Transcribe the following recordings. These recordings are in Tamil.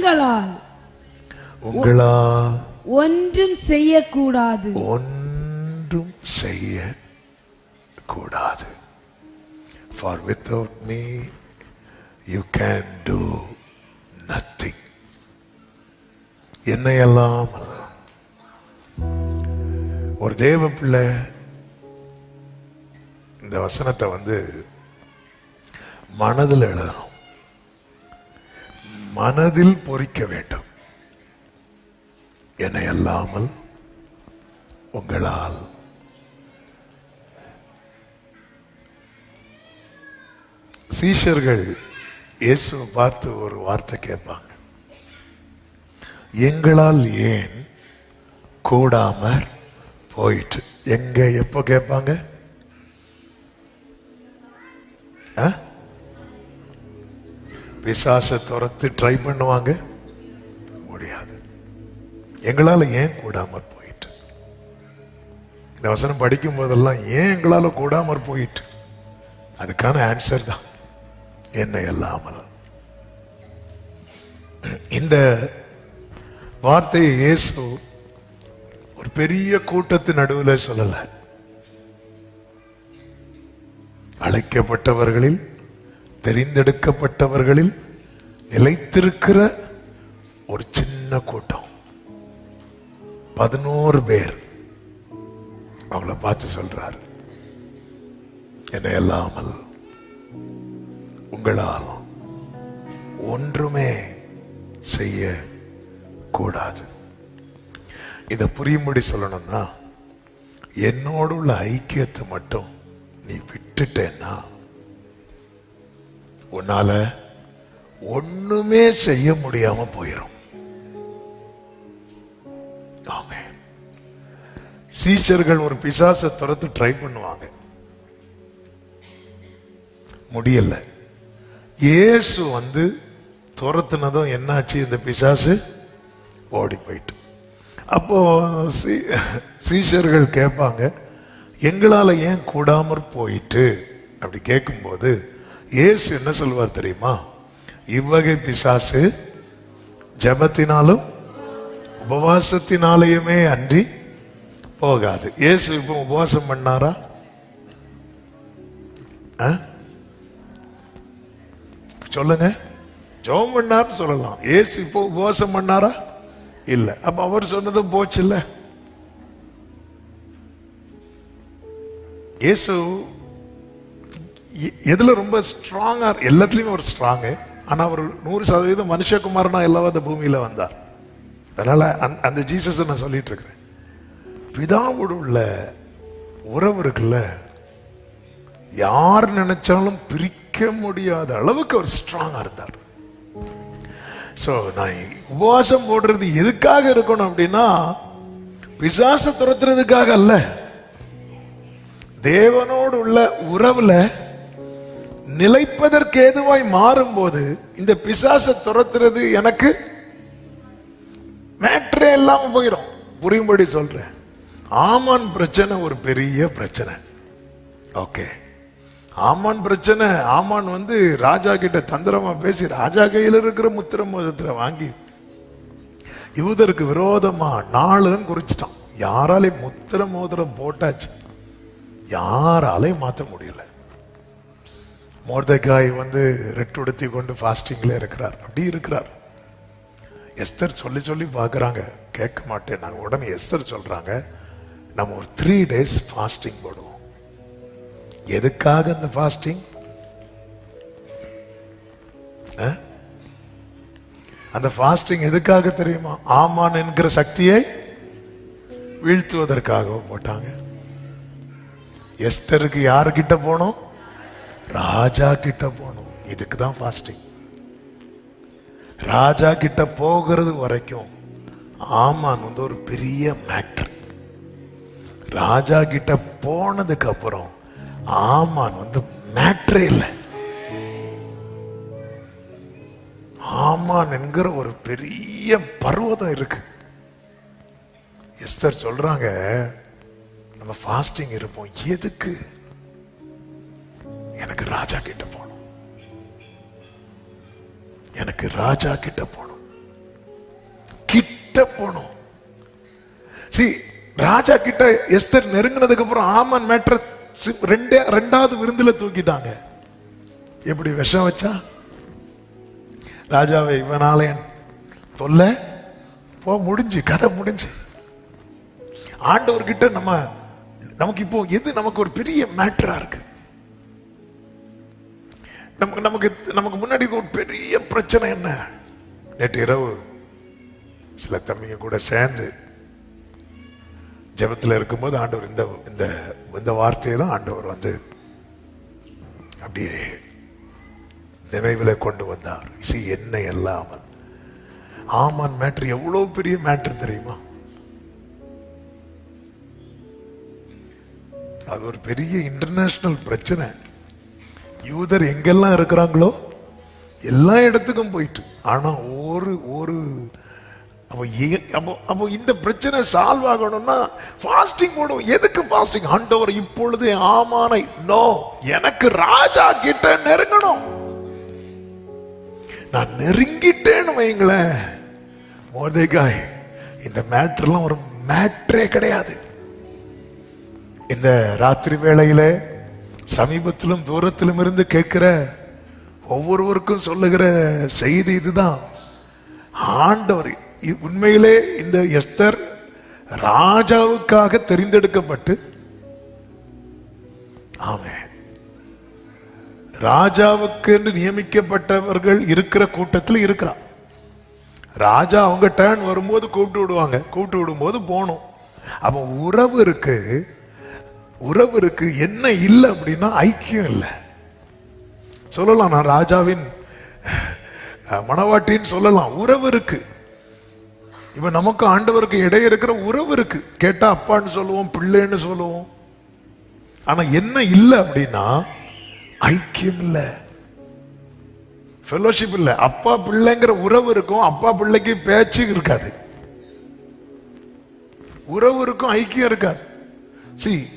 உங்களால் உங்களால் ஒன்றும் செய்யக்கூடாது. ஒன்றும் செய்ய கூடாது for without me you can do nothing என்னையெல்லாம் ஒரு தேவ பிள்ளை இந்த வசனத்தை வந்து மனதில் எழுதணும். மனதில் பொறிக்க வேண்டும். என்னை அல்லாமல் உங்களால். சீஷர்கள் இயேசுவை பார்த்து ஒரு வார்த்தை கேட்பாங்க. எங்களால் ஏன் கூடாம போயிட்டு எங்க எப்போ கேட்பாங்க? ஆ? பிசாசை துரத்து ட்ரை பண்ணுவாங்க? முடியாது. எங்களால் ஏன் கூடாமற் போயிட்டு? இந்த வசனம் படிக்கும் போதெல்லாம் ஏன் எங்களால் கூடாமற் போயிட்டு? அதுக்கான ஆன்சர் தான். என்ன இல்லாமல் இந்த வார்த்தையை இயேசு ஒரு பெரிய கூட்டத்து நடுவில் சொல்லலை. அழைக்கப்பட்டவர்களில் தெரிந்தெடுக்கப்பட்டவர்களில் நிலைத்திருக்கிற ஒரு சின்ன கூட்டம். பதினோரு பேர் அவங்கள பார்த்து சொல்றாரு என்னை அல்லாமல் உங்களால் ஒன்றுமே செய்ய கூடாது இதை புரியும்படி சொல்லணும்னா என்னோடு உள்ள ஐக்கியத்தை மட்டும் நீ விட்டுட்டேன்னா உன்னால ஒண்ணுமே செய்ய முடியாம போயிடும் சீச்சர்கள் ஒரு பிசாசை துரத்து ட்ரை பண்ணுவாங்க. முடியல. இயேசு வந்து துரத்துனதும் என்னாச்சு? இந்த பிசாசு ஓடி போயிட்டு. அப்போ சீஷர்கள் கேட்பாங்க எங்களால ஏன் கூடாமற் போயிட்டு? அப்படி கேட்கும்போது இயேசு என்ன சொல்வார் தெரியுமா? இவ்வகை பிசாசு ஜபத்தினாலும் உபவாசத்தினாலேயுமே அன்றி போகாது. இயேசு இப்போ உபவாசம் பண்ணாரா? ஆ? சொல்லுங்க. ஜெபம் பண்ணார்னு சொல்லலாம். ஏசு இப்போ உபவாசம் பண்ணாரா? இல்ல. அப்ப அவர் சொன்னதும் போச்சு இல்ல இயேசு எதில் ரொம்ப ஸ்ட்ராங்காக எல்லாத்துலேயுமே ஒரு ஸ்ட்ராங்கு ஆனால் அவர் நூறு சதவீதம் மனுஷகுமாரனா எல்லாம் அந்த பூமியில் வந்தார். அதனால் அந்த- அந்த ஜீசஸை நான் சொல்லிகிட்டு இருக்கிறேன். பிதாவோடு உள்ள உறவு இருக்குல்ல யார் நினைச்சாலும் பிரிக்க முடியாத அளவுக்கு அவர் ஸ்ட்ராங்காக இருந்தார். ஸோ நான் உபவாசம் போடுறது எதுக்காக இருக்கணும் அப்படின்னா பிசாசை துரத்துறதுக்காக அல்ல. தேவனோடு உள்ள உறவில் நிலைப்பதற்கு ஏதுவாய் மாறும்போது இந்த பிசாச துரத்துறது எனக்கு மேட்ரே இல்லாம போயிடும் புரியும்படி சொல்றேன். ஆமான் பிரச்சனை ஒரு பெரிய பிரச்சனை. ஓகே. ஆமான் பிரச்சனை ஆமான் வந்து ராஜா கிட்ட தந்திரமா பேசி ராஜா கையில் இருக்கிற முத்திர மோதத்தில் வாங்கி யூதருக்கு விரோதமா நாளுன்னு குறிச்சிட்டான். யாராலையும் முத்திர மோதிரம் போட்டாச்சு. யாராலையும் மாற்ற முடியல. மோர்தகாய் வந்து ரெட்டுடுத்தி கொண்டு ஃபாஸ்டிங்கில் இருக்கிறார். அப்படி இருக்கிறார். எஸ்தர் சொல்லி சொல்லி பார்க்குறாங்க. கேட்க மாட்டேன். நாங்கள் உடனே எஸ்தர் சொல்கிறாங்க நம்ம ஒரு த்ரீ டேஸ் ஃபாஸ்டிங் போடுவோம். எதுக்காக அந்த ஃபாஸ்டிங் அந்த ஃபாஸ்டிங் எதுக்காக தெரியுமா? ஆமான் என்கிற சக்தியை வீழ்த்துவதற்காக போட்டாங்க. எஸ்தருக்கு யாருக்கிட்ட போனோம்? ராஜா கிட்ட போகணும். இதுக்கு தான் ஃபாஸ்டிங் ராஜா கிட்ட போகிறது வரைக்கும் ஆமான் வந்து ஒரு பெரிய மேட்டர் ராஜா கிட்ட போனதுக்கு அப்புறம் ஆமான் வந்து மேட்ரே இல்லை. ஆமான் என்கிற ஒரு பெரிய பர்வதம் இருக்கு. எஸ்தர் சொல்றாங்க நம்ம ஃபாஸ்டிங் இருப்போம். எதுக்கு? எனக்கு ராஜா கிட்ட போகணும். எனக்கு ராஜா கிட்ட போகணும். கிட்ட போகணும். சி ராஜா கிட்ட எஸ்தர் நெருங்கினதுக்கு அப்புறம் ஆமன் மேட்ர ரெண்டே ரெண்டாவது விருந்துல தூக்கிட்டாங்க. எப்படி விஷம் வச்சா? ராஜாவை இவனால என் தொல்ல போ முடிஞ்சு கதை முடிஞ்சு. ஆண்டவர்கிட்ட நம்ம நமக்கு இப்போ எது நமக்கு ஒரு பெரிய மேட்டரா இருக்கு? நமக்கு நமக்கு நமக்கு முன்னாடி ஒரு பெரிய பிரச்சனை என்ன? நேற்று இரவு சில தம்பிங்க கூட சேர்ந்து ஜெபத்தில் இருக்கும்போது ஆண்டவர் இந்த இந்த இந்த வார்த்தையை தான் ஆண்டவர் வந்து அப்படியே நினைவில் கொண்டு வந்தார். இசை என்ன இல்லாமல் ஆமான் மேட்ரு எவ்வளோ பெரிய மேட்ரு தெரியுமா? அது ஒரு பெரிய இன்டர்நேஷனல் பிரச்சனை. யூதர் எங்கெல்லாம் இருக்கிறாங்களோ எல்லா இடத்துக்கும் போயிட்டு. ஆனா ஒரு ஒரு அப்போ அப்போ அப்போ இந்த பிரச்சனை சால்வ் ஆகணும்னா ஃபாஸ்டிங் போடும் எதுக்கு ஃபாஸ்டிங் ஆண்டவர் இப்பொழுது ஆமானை நோ எனக்கு ராஜா கிட்ட நெருங்கணும். நான் நெருங்கிட்டேன்னு வைங்களேன். மோதேகாய் இந்த மேட்ருலாம் ஒரு மேட்ரே கிடையாது. இந்த ராத்திரி வேளையில் சமீபத்திலும் தூரத்திலும் இருந்து கேட்கிற ஒவ்வொருவருக்கும் சொல்லுகிற செய்தி இதுதான். ஆண்டவர் இ- உண்மையிலே இந்த எஸ்தர் ராஜாவுக்காக தெரிந்தெடுக்கப்பட்டு ஆமே ராஜாவுக்கு என்று நியமிக்கப்பட்டவர்கள் இருக்கிற கூட்டத்தில் இருக்கிறான். ராஜா அவங்க டேர்ன் வரும்போது கூப்பிட்டு விடுவாங்க. கூப்பிட்டு விடும்போது போகணும். அப்போ உறவு இருக்கு. உறவு இருக்கு என்ன இல்லை அப்படின்னா ஐக்கியம் இல்லை. சொல்லலாம் நான் ராஜாவின் மனவாட்டின்னு மணவாட்டின்னு சொல்லலாம். உறவு இருக்கு. இப்ப நமக்கு ஆண்டவருக்கு இடையே இருக்கிற உறவு இருக்கு. கேட்டா அப்பான்னு சொல்லுவோம் பிள்ளைன்னு சொல்லுவோம். ஆனா என்ன இல்லை அப்படின்னா ஐக்கியம் இல்லை. ஃபெலோஷிப் இல்லை. அப்பா பிள்ளைங்கிற உறவு இருக்கும். அப்பா பிள்ளைக்கு பேச்சு இருக்காது. உறவு இருக்கும் ஐக்கியம் இருக்காது. சி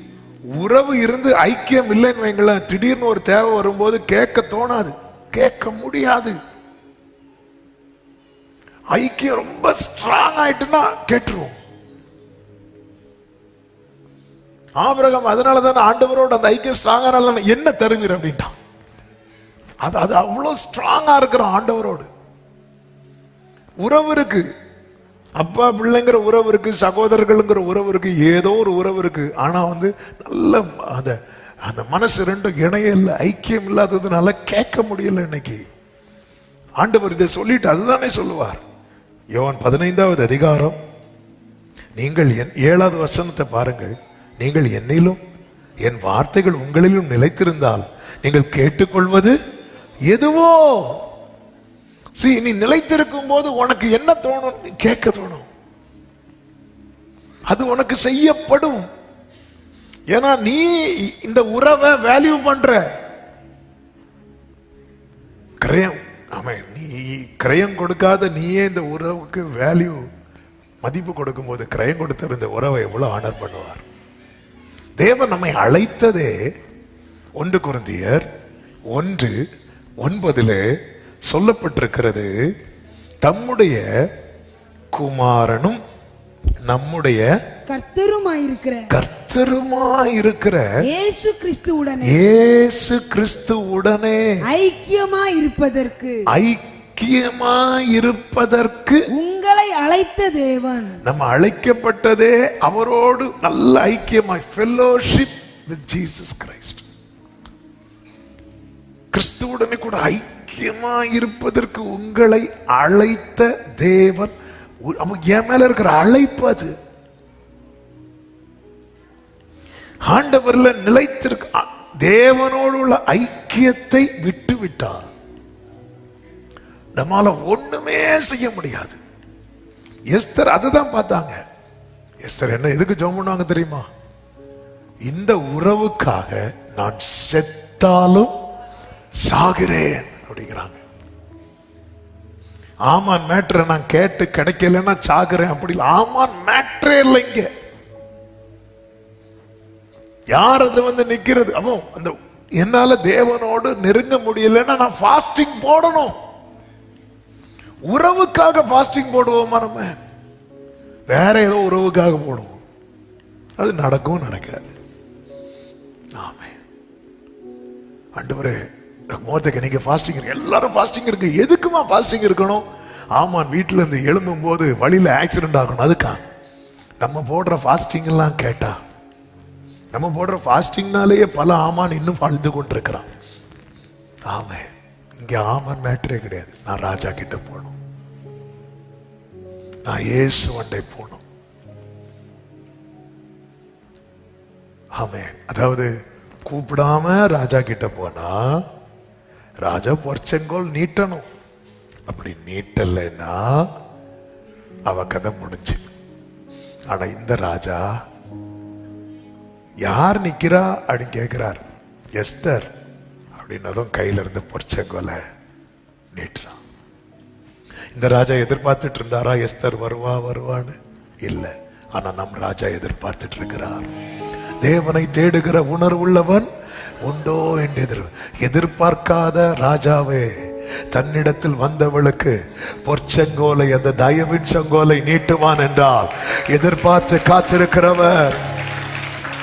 உறவு இருந்து ஐக்கியம் இல்லைன்னு வைங்களேன். திடீர்னு ஒரு தேவை வரும்போது கேட்க தோணாது. கேட்க முடியாது. ஐக்கியம் ரொம்ப ஸ்ட்ராங் ஆயிட்டுன்னா கேட்டுருவோம். ஆபிரகம் அதனால தானே ஆண்டவரோட அந்த ஐக்கியம் ஸ்ட்ராங்கா என்ன தருவீர் அப்படின்ட்டான். அது அது அவ்வளோ ஸ்ட்ராங்காக இருக்கிற ஆண்டவரோடு. உறவு இருக்குது அப்பா பிள்ளைங்கிற உறவு இருக்கு சகோதரர்களுங்கிற உறவு இருக்கு ஏதோ ஒரு உறவு இருக்கு. ஆனா வந்து நல்ல அந்த அந்த மனசு ரெண்டும் இணைய இல்லை ஐக்கியம் இல்லாததுனால கேட்க முடியல இன்னைக்கு. ஆண்டவர் இதை சொல்லிட்டு அதுதானே சொல்லுவார். யோன் பதினைந்தாவது அதிகாரம். நீங்கள் என் ஏழாவது வசனத்தை பாருங்கள். நீங்கள் என்னிலும் என் வார்த்தைகள் உங்களிலும் நிலைத்திருந்தால் நீங்கள் கேட்டுக்கொள்வது எதுவோ? சரி நீ நிலைத்திருக்கும் போது உனக்கு என்ன தோணும்? நீ கேட்க தோணும். அது உனக்கு செய்யப்படும். ஏன்னா நீ இந்த உறவை வேல்யூ பண்ற. கிரயம். ஆமா நீ கிரயம் கொடுக்காத நீயே இந்த உறவுக்கு வேல்யூ மதிப்பு கொடுக்கும் போது கிரயம் கொடுத்த இந்த உறவை எவ்வளவு ஆனர் பண்ணுவார். தேவன் நம்மை அழைத்ததே ஒன்று குருந்தியர் ஒன்று ஒன்பதிலே சொல்லப்பட்டிருக்கிறது தம்முடைய குமாரனும் நம்முடைய கர்த்தருமாயிருக்கிற கர்த்தருமாயிருக்கிற இயேசு கிறிஸ்துவுடனே இயேசு கிறிஸ்துவுடனே ஐக்கியமாயிருப்பதற்கு. ஐக்கியமாயிருப்பதற்கு உங்களை அழைத்த தேவன். நம்ம அழைக்கப்பட்டதே அவரோடு நல்ல ஐக்கியமாய் ஃபெல்லோஷிப் வித் ஜீசஸ் கிரைஸ்ட் கிறிஸ்துவுடனே கூட ஐக்கியமா இருப்பதற்கு உங்களை அழைத்த தேவன் என் மேல இருக்கிற அழைப்பு அது. ஆண்டவர்ல நிலைத்திருக்க தேவனோடு உள்ள ஐக்கியத்தை விட்டு விட்டால் நம்மால ஒண்ணுமே செய்ய முடியாது. எஸ்தர் அதுதான் பார்த்தாங்க. எஸ்தர் என்ன எதுக்கு ஜோம் பண்ணுவாங்க தெரியுமா? இந்த உறவுக்காக நான் செத்தாலும் சாகிறேன் அப்படிங்கிறாங்க. ஆமான் மேட்ரை நான் கேட்டு கிடைக்கலன்னா சாகிறேன் அப்படி இல்லை ஆமான் மேட்ரே இல்லை இங்கே. யார் அது வந்து நிக்கிறது? அப்போ அந்த என்னால தேவனோடு நெருங்க முடியலன்னா நான் ஃபாஸ்டிங் போடணும். உறவுக்காக ஃபாஸ்டிங் போடுவோமா நம்ம? வேற ஏதோ உறவுக்காக போடுவோம். அது நடக்கவும் நடக்காது ஆமே ஆண்டவரே மோத்தக்கு நீங்க ஃபாஸ்டிங் இருக்கு எல்லாரும் ஃபாஸ்டிங் இருக்கு எதுக்குமா ஃபாஸ்டிங் இருக்கணும்? ஆமான் வீட்டுல இருந்து எழும்பும் போது வழியில ஆக்சிடென்ட் ஆகணும். அதுக்கா? நம்ம போடுற ஃபாஸ்டிங் எல்லாம் கேட்டா? நம்ம போடுற ஃபாஸ்டிங்னாலேயே பல ஆமான் இன்னும் வாழ்ந்து கொண்டிருக்கிறான். ஆமே இங்கே ஆமான் மேட்ரே கிடையாது. நான் ராஜா கிட்ட போகணும். நான் இயேசு வண்டை போகணும். ஆமே அதாவது கூப்பிடாம ராஜா கிட்ட போனா ராஜா பொற்செங்கோல் நீட்டணும். அப்படி நீட்டலைன்னா அவ கதை முடிஞ்சு. ஆனா இந்த ராஜா யார் நிக்கிறா அப்படின்னு கேட்கிறார் எஸ்தர் அப்படின்னதும் கையில இருந்து பொற்செங்கோலை நீட்டுறான். இந்த ராஜா எதிர்பார்த்துட்டு இருந்தாரா? எஸ்தர் வருவா வருவான்னு? இல்ல. ஆனா நம் ராஜா எதிர்பார்த்துட்டு இருக்கிறார். தேவனை தேடுகிற உணர்வுள்ளவன் உண்டோ என்று எதிர் எதிர்பார்க்காத ராஜாவே தன்னிடத்தில் வந்தவளுக்கு பொற்செங்கோலை அந்த தயவின் செங்கோலை நீட்டுவான் என்றால் எதிர்பார்த்து காத்திருக்கிறவர்.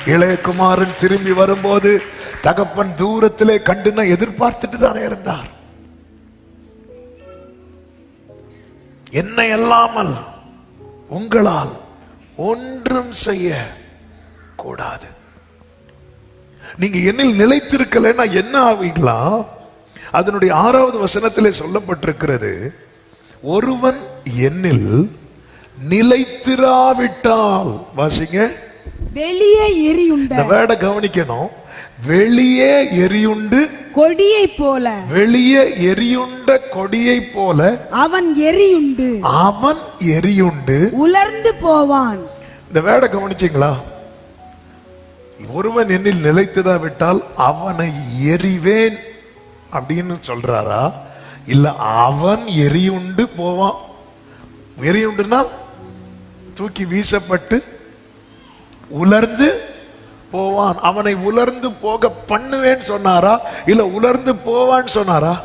இளையகுமாரன் திரும்பி வரும்போது தகப்பன் தூரத்திலே கண்டுன எதிர்பார்த்துட்டு தானே இருந்தார். என்னை அல்லாமல் உங்களால் ஒன்றும் செய்ய கூடாது நீங்க என்னில் நிலைத்திருக்கலைன்னா என்ன ஆவீங்களா? அதனுடைய ஆறாவது வசனத்திலே சொல்லப்பட்டிருக்கிறது ஒருவன் என்னில் நிலைத்திராவிட்டால் வாசிங்க. வெளியே எரியுண்ட. இந்த வேர்டை கவனிக்கணும். வெளியே எரியுண்டு. கொடியை போல. வெளியே எரியுண்ட கொடியை போல. அவன் எரியுண்டு. அவன் எரியுண்டு. உலர்ந்து போவான். இந்த வேர்டை கவனிச்சீங்களா? ஒருவன் என்னில் நிலைத்திரா விட்டால் அவனை எறிவேன் அப்படின்னு சொல்றாரா? இல்ல அவன் எரியுண்டு போவான். எரியுண்டுனா தூக்கி வீசப்பட்டு உலர்ந்து போவான். அவனை உலர்ந்து போக பண்ணுவேன்னு சொன்னாரா? இல்ல உலர்ந்து போவான்னு சொன்னாரா?